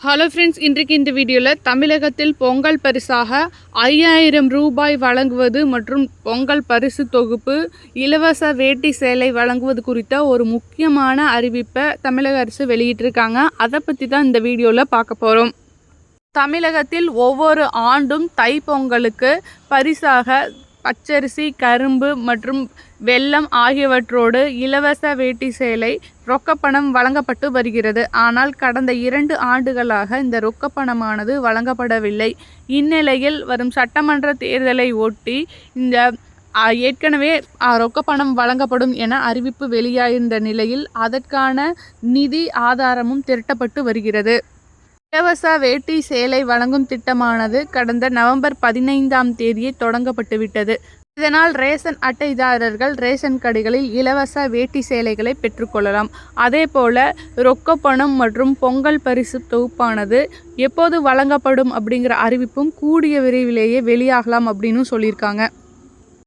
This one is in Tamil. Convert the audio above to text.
ஹலோ ஃப்ரெண்ட்ஸ் இன்றைக்கு இந்த வீடியோவில் தமிழகத்தில் பொங்கல் பரிசாக ஐயாயிரம் ரூபாய் வழங்குவது மற்றும் பொங்கல் பரிசு தொகுப்பு இலவச வேட்டி சேலை வழங்குவது குறித்த ஒரு முக்கியமான அறிவிப்பை தமிழக அரசு வெளியிட்டிருக்காங்க. அதை பற்றி தான் இந்த வீடியோவில் பார்க்க போகிறோம் தமிழகத்தில் ஒவ்வொரு ஆண்டும் தைப்பொங்கலுக்கு பரிசாக பச்சரிசி கரும்பு மற்றும் வெல்லம் ஆகியவற்றோடு இலவச வேட்டி சேலை ரொக்கப்பணம் வழங்கப்பட்டு வருகிறது. ஆனால் கடந்த இரண்டு ஆண்டுகளாக இந்த ரொக்கப்பணமானது வழங்கப்படவில்லை. இந்நிலையில் வரும் சட்டமன்ற தேர்தலை ஒட்டி இந்த ஏற்கனவே ரொக்கப்பணம் வழங்கப்படும் என அறிவிப்பு வெளியாயிருந்த நிலையில் அதற்கான நிதி ஆதாரமும் திரட்டப்பட்டு வருகிறது. இலவச வேட்டி சேலை வழங்கும் திட்டமானது கடந்த நவம்பர் பதினைந்தாம் தேதியே தொடங்கப்பட்டுவிட்டது. இதனால் ரேஷன் அட்டைதாரர்கள் ரேஷன் கடைகளில் இலவச வேட்டி சேலைகளை பெற்றுக்கொள்ளலாம் அதே போல ரொக்க பணம் மற்றும் பொங்கல் பரிசு தொகுப்பானது எப்போது வழங்கப்படும் அப்படிங்கிற அறிவிப்பும் கூடிய விரைவிலேயே வெளியாகலாம் அப்படின்னு சொல்லியிருக்காங்க.